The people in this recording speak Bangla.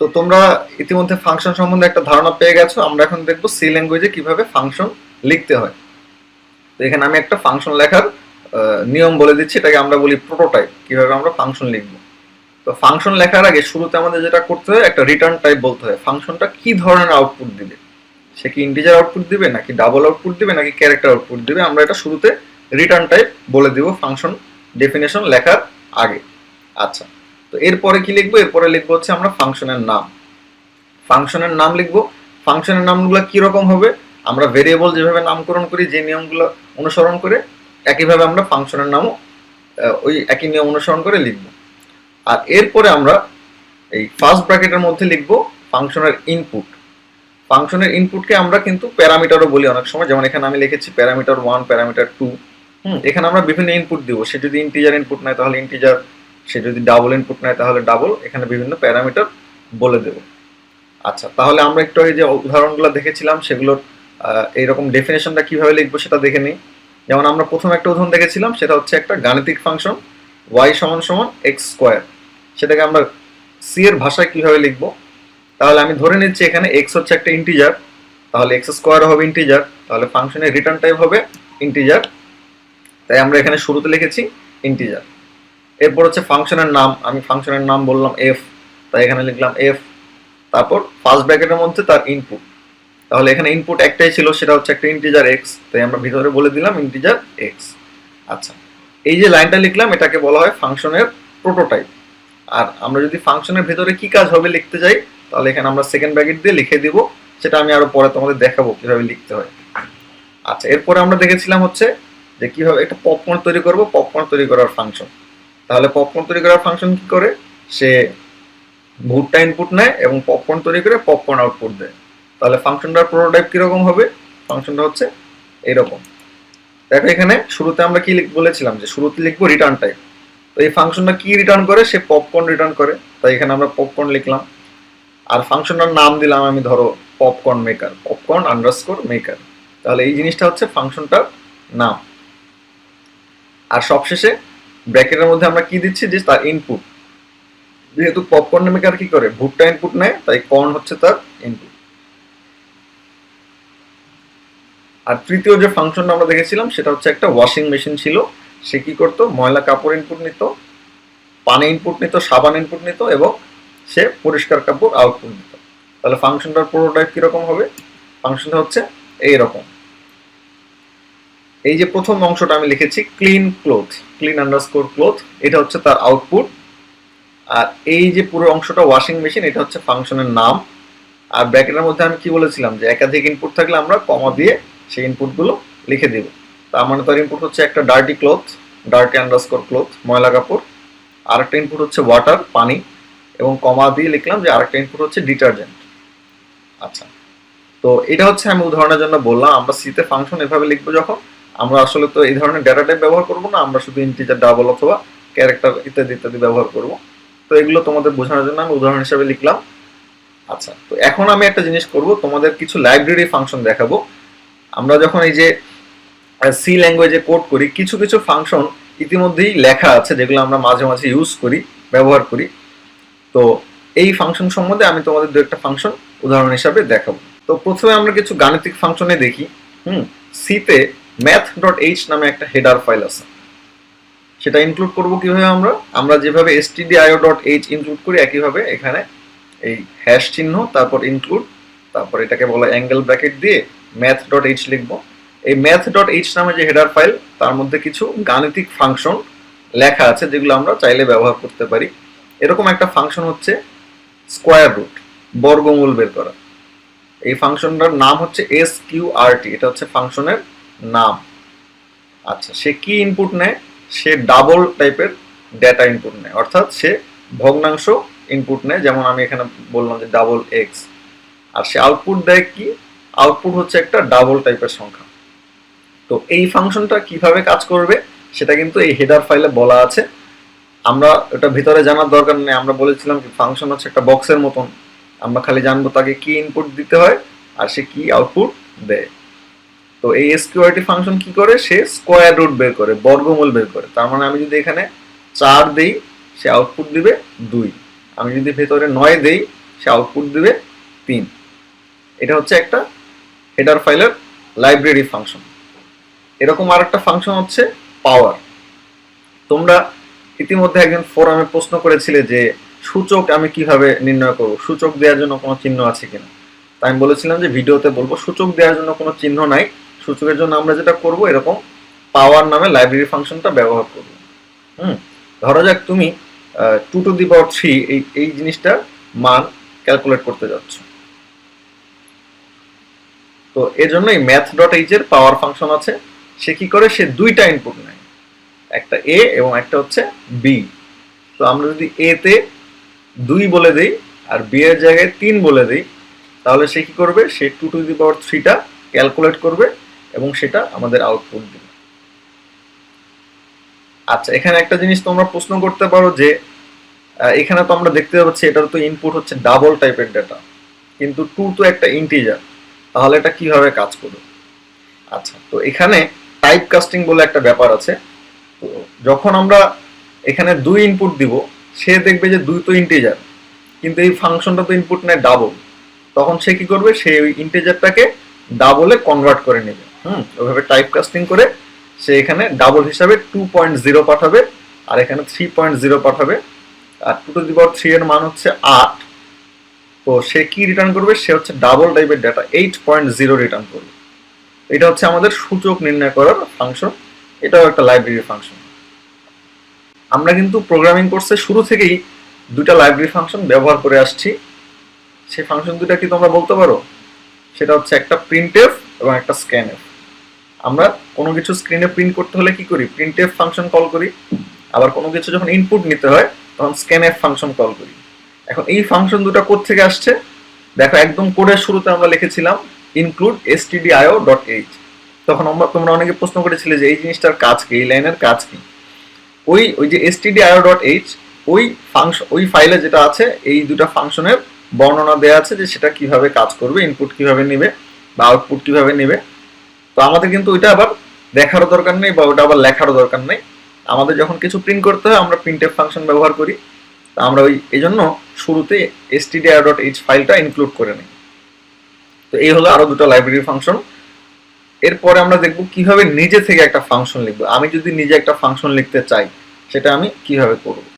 তো তোমরা ইতিমধ্যে ফাংশন সম্বন্ধে একটা ধারণা পেয়ে গেছো। আমরা এখন দেখব সি ল্যাঙ্গুয়েজে কীভাবে ফাংশন লিখতে হয়। তো এখানে আমি একটা ফাংশন লেখার নিয়ম বলে দিচ্ছি। এটাকে আমরা বলি প্রোটোটাইপ কীভাবে আমরা ফাংশন লিখব? তো ফাংশন লেখার আগে শুরুতে আমাদের যেটা করতে হয়, একটা রিটার্ন টাইপ বলতে হয়। ফাংশনটা কি ধরনের আউটপুট দিবে? সে কি ইন্টিজার আউটপুট দিবে, নাকি ডাবল আউটপুট দিবে, নাকি ক্যারেক্টার আউটপুট দিবে? আমরা এটা শুরুতে রিটার্ন টাইপ বলে দিব ফাংশন ডেফিনেশন লেখার আগে। আচ্ছা তো এরপরে কি লিখব? এরপরে লিখব হচ্ছে আমরা ফাংশনের নাম। ফাংশনের নাম লিখব। ফাংশনের নামগুলো কি রকম হবে? আমরা ভেরিয়েবল যেভাবে নামকরণ করি, যে নিয়মগুলো অনুসরণ করে, একইভাবে আমরা ফাংশনের নামও ওই একই নিয়ম অনুসরণ করে লিখব। আর এরপরে আমরা এই ফার্স্ট ব্র্যাকেটের মধ্যে লিখব ফাংশনের ইনপুট ফাংশনের ইনপুটকে আমরা কিন্তু প্যারামিটারও বলি অনেক সময়। যেমন এখানে আমি লিখেছি parameter one parameter two hmm, এখানে আমরা বিভিন্ন ইনপুট দিব। সে যদি ইন্টিজার ইনপুট নেয়, তাহলে ইন্টিজার সে যদি ডাবল ইনপুট নেয় তাহলে ডাবল এখানে বিভিন্ন প্যারামিটার বলে দেব। আচ্ছা তাহলে আমরা একটু এই যে উদাহরণগুলো দেখেছিলাম, সেগুলোর এইরকম ডেফিনেশনটা কীভাবে লিখব সেটা দেখে নিই। যেমন আমরা প্রথম একটা উদাহরণ দেখেছিলাম, সেটা হচ্ছে একটা গাণিতিক ফাংশন ওয়াই সমান সমান এক্স স্কোয়ার সেটাকে আমরা সি এর ভাষায় কীভাবে লিখব? তাহলে আমি ধরে নিচ্ছি এখানে এক্স হচ্ছে একটা ইন্টিজার তাহলে এক্স স্কোয়ার হবে ইন্টিজার তাহলে ফাংশনের রিটার্ন টাইপ হবে ইন্টিজার তাই আমরা এখানে শুরুতে লিখেছি ইন্টিজার এরপর হচ্ছে ফাংশনের নাম, আমি ফাংশনের নাম বললাম এফ তাই এখানে লিখলাম এফ তারপর ফার্স্ট ব্র্যাকেটের মধ্যে তার ইনপুট তাহলে এখানে ইনপুট একটাই ছিল, সেটা হচ্ছে একটা ইন্টিজার এক্স তাই আমরা ভিতরে বলে দিলাম ইন্টিজার এক্স আচ্ছা এই যে লাইনটা লিখলাম, এটাকে বলা হয় ফাংশনের প্রোটোটাইপ আর আমরা যদি ফাংশনের ভিতরে কি কাজ হবে লিখতে যাই, তাহলে এখানে আমরা সেকেন্ড ব্র্যাকেট দিয়ে লিখে দিব, সেটা আমি আরও পরে তোমাদের দেখাবো কীভাবে লিখতে হয়। আচ্ছা এরপরে আমরা দেখেছিলাম হচ্ছে যে কীভাবে একটা পপকর্ন তৈরি করব পপকর্ন তৈরি করার ফাংশন তাহলে পপকর্ন তৈরি করার ফাংশন কি করে? সে ভুট্টা ইনপুট নেয় এবং পপকর্ন তৈরি করে পপকর্ন আউটপুট দেয়। তাহলে ফাংশনটার প্রোটোটাইপ কীরকম হবে? ফাংশনটা হচ্ছে এরকম। দেখো এখানে শুরুতে আমরা কি বলেছিলাম যে শুরুতে লিখব রিটার্ন টাইপ তো এই ফাংশনটা কি রিটার্ন করে? সে পপকর্ন রিটার্ন করে। তাই এখানে আমরা পপকর্ন লিখলাম। আর ফাংশনটার নাম দিলাম আমি ধরো popcorn maker popcorn underscore maker তাহলে এই জিনিসটা হচ্ছে ফাংশনটার নাম। আর সবশেষে ব্র্যাকেটের মধ্যে আমরা কি দিচ্ছি? যে তার ইনপুট যেহেতু পপকর্ন মেকার কি করে? ভুট্টা ইনপুট নেয়, তাই কর্ন হচ্ছে তার ইনপুট আর তৃতীয় যে ফাংশনটা আমরা দেখেছিলাম, সেটা হচ্ছে একটা ওয়াশিং মেশিন ছিল। সে কি করতো? ময়লা কাপড় ইনপুট নিত, পানি ইনপুট নিত, সাবান ইনপুট নিত, এবং সে পরিষ্কার কাপড় আউটপুট নিত। তাহলে ফাংশনটার প্রোটোটাইপ কীরকম হবে? ফাংশনটা হচ্ছে এই রকম এই যে প্রথম অংশটা আমি লিখেছি clean cloth clean underscore cloth এটা হচ্ছে তার আউটপুট আর এই যে পুরো অংশটা ওয়াশিং মেশিন এটা হচ্ছে ফাংশনের নাম। আর ব্র্যাকেটের মধ্যে আমি কি বলেছিলাম? যে একাধিক ইনপুট থাকলে আমরা কমা দিয়ে সেই ইনপুটগুলো লিখে দেব। তার মানে তার ইনপুট হচ্ছে একটা dirty cloth dirty underscore cloth ময়লা কাপড়। আরেকটা ইনপুট হচ্ছে ওয়াটার পানি। এবং কমা দিয়ে লিখলাম যে আরেকটা ইনপুট হচ্ছে ডিটারজেন্ট আচ্ছা তো এটা হচ্ছে আমি উদাহরণের জন্য বললাম, আমরা সিতে ফাংশন এভাবে লিখব যখন। আমরা আসলে তো এই ধরনের ডেটা টাইপ ব্যবহার করব না, আমরা শুধু ইন্টিজার ডাবল অথবা ক্যারেক্টার ইত্যাদি ইত্যাদি ব্যবহার করব। তো এগুলো তোমাদের বোঝানোর জন্য আমি উদাহরণ হিসেবে লিখলাম। আচ্ছা তো এখন আমি একটা জিনিস করব, তোমাদের কিছু লাইব্রেরি ফাংশন দেখাবো। আমরা যখন এই যে সি ল্যাঙ্গুয়েজে কোড করি, কিছু কিছু ফাংশন ইতিমধ্যেই লেখা আছে, যেগুলো আমরা মাঝে মাঝে ইউজ করি, ব্যবহার করি। তো এই ফাংশন সম্বন্ধে আমি তোমাদের দু একটা ফাংশন উদাহরণ হিসাবে দেখাবো। তো প্রথমে আমরা কিছু গাণিতিক ফাংশনে দেখি। হুম সিতে ম্যাথ ডট এইচ নামে একটা হেডার ফাইল আছে। সেটা ইনক্লুড করব কীভাবে আমরা? আমরা যেভাবে stdio ডট এইচ ইনক্লুড করি, একইভাবে এখানে এই হ্যাশ চিহ্ন, তারপর ইনক্লুড তারপর এটাকে বলা অ্যাঙ্গেল ব্র্যাকেট দিয়ে ম্যাথ ডট এইচ লিখব। এই ম্যাথ ডট এইচ নামে যে হেডার ফাইল তার মধ্যে কিছু গাণিতিক ফাংশন লেখা আছে, যেগুলো আমরা চাইলে ব্যবহার করতে পারি। এরকম একটা ফাংশন হচ্ছে স্কোয়ার রুট বর্গমূল বের করা। এই ফাংশনটার নাম হচ্ছে এস কিউ আর টি এটা হচ্ছে ফাংশনের নাম। আচ্ছা সে কি ইনপুট নেয়? সে ডাবল টাইপের ডেটা ইনপুট নেয়। অর্থাৎ সে ভগ্নাংশ ইনপুট নেয়। যেমন আমি এখানে বললাম যে ডাবল এক্স আর সে আউটপুট দেয় কি? আউটপুট হচ্ছে একটা ডাবল টাইপের সংখ্যা। তো এই ফাংশনটা কীভাবে কাজ করবে, সেটা কিন্তু এই হেডার ফাইলে বলা আছে। আমরা ওটা ভিতরে জানার দরকার নেই। আমরা বলেছিলাম কি ফাংশন হচ্ছে একটা বক্সের মতন। আমরা খালি জানব তাকে কি ইনপুট দিতে হয়, আর সে কি আউটপুট দেয়। তো এই এসকিউআরটি ফাংশন কি করে? সে স্কোয়ার রুট বের করে, বর্গমূল বের করে। তার মানে আমি যদি এখানে চার দেই, সে আউটপুট দিবে দুই। আমি যদি ভেতরে নয় দেই, সে আউটপুট দিবে তিন। এটা হচ্ছে একটা হেডার ফাইলের লাইব্রেরি ফাংশন এরকম আর একটা ফাংশন হচ্ছে পাওয়ার তোমরা ইতিমধ্যে একজন ফোরামে প্রশ্ন করেছিলে যে সূচক আমি কীভাবে নির্ণয় করব? সূচক দেওয়ার জন্য কোনো চিহ্ন আছে কিনা? তাই আমি বলেছিলাম যে ভিডিওতে বলব, সূচক দেওয়ার জন্য কোনো চিহ্ন নাই। সূচকের জন্য আমরা যেটা করব এরকম পাওয়ার নামে লাইব্রেরি ফাংশনটা ব্যবহার করব। হুম? ধরা যাক তুমি two to the power three এই এই জিনিসটা মান ক্যালকুলেট করতে যাচ্ছ। তো এর জন্য এই ম্যাথ ডট এইচ এর পাওয়ার ফাংশন আছে। সে কি করে? সে দুইটা ইনপুট নেয়। একটা এ এবং একটা হচ্ছে বি তো আমরা যদি এ তে দুই বলে দেই আর বি এর জায়গায় তিন বলে দেই, তাহলে সে কি করবে? সে টু টু দি পাওয়ার থ্রিটা ক্যালকুলেট করবে। এবং সেটা আমাদের আউটপুট দিবে। আচ্ছা এখানে একটা জিনিস তোমরা প্রশ্ন করতে পারো যে এখানে তো আমরা দেখতে পাচ্ছি এটার তো ইনপুট হচ্ছে ডাবল টাইপের ডেটা কিন্তু টু তো একটা ইন্টিজার তাহলে এটা কীভাবে কাজ করবে? আচ্ছা তো এখানে টাইপ কাস্টিং বলে একটা ব্যাপার আছে, তো যখন আমরা এখানে দুই ইনপুট দিব, সে দেখবে যে দুই তো ইন্টিজার কিন্তু এই ফাংশনটা তো ইনপুট নেয় ডাবল তখন সে কি করবে? সে ওই ইন্টিজারটাকে ডাবলে কনভার্ট করে নেবে। হুম ওইভাবে টাইপ কাস্টিং করে সে এখানে ডাবল হিসাবে টু পয়েন্ট জিরো পাঠাবে আর এখানে থ্রি পয়েন্ট জিরো পাঠাবে। আর two to the power three এর মান হচ্ছে আট তো সে কি রিটার্ন করবে? সে হচ্ছে ডাবল টাইপের data eight point zero return করবে। এটা হচ্ছে আমাদের সূচক নির্ণয় করার ফাংশন এটাও একটা লাইব্রেরি ফাংশন আমরা কিন্তু প্রোগ্রামিং কোর্সে শুরু থেকেই দুটা লাইব্রেরি ফাংশন ব্যবহার করে আসছি। সেই ফাংশন দুটা কি তোমরা বলতে পারো? সেটা হচ্ছে একটা প্রিন্টএফ এবং একটা স্ক্যানএফ আমরা কোনো কিছু স্ক্রিনে প্রিন্ট করতে হলে কি করি? প্রিন্টএফ ফাংশন কল করি। আবার কোনো কিছু যখন ইনপুট নিতে হয়, তখন স্ক্যানএফ ফাংশন কল করি। এখন এই ফাংশন দুটো থেকে আসছে? দেখো, একদম কোডের শুরুতে আমরা লিখেছিলাম ইনক্লুড stdio ডট এইচ তখন আমরা, তোমরা অনেকে প্রশ্ন করেছিলে যে এই জিনিসটার কাজ কি? এই লাইনের কাজ কি? ওই ওই যে stdio ডট এইচ ওই ফাংশন ওই ফাইলে যেটা আছে, এই দুটা ফাংশনের বর্ণনা দেওয়া আছে যে সেটা কীভাবে কাজ করবে ইনপুট কীভাবে নেবে, বা আউটপুট কীভাবে নেবে। তো আমাদের কিন্তু ওইটা আবার দেখারও দরকার নেই বা ওটা আবার লেখারও দরকার নেই। আমাদের যখন কিছু প্রিন্ট করতে হয়, আমরা প্রিন্টের ফাংশন ব্যবহার করি। তো আমরা ওই এই জন্য শুরুতে stdio ডট এইচ ফাইলটা ইনক্লুড করে নিই। তো এই হলো আরও দুটো লাইব্রেরি ফাংশন এরপরে আমরা দেখব কীভাবে নিজে থেকে একটা ফাংশন লিখব। আমি যদি নিজে একটা ফাংশন লিখতে চাই, সেটা আমি কীভাবে করব?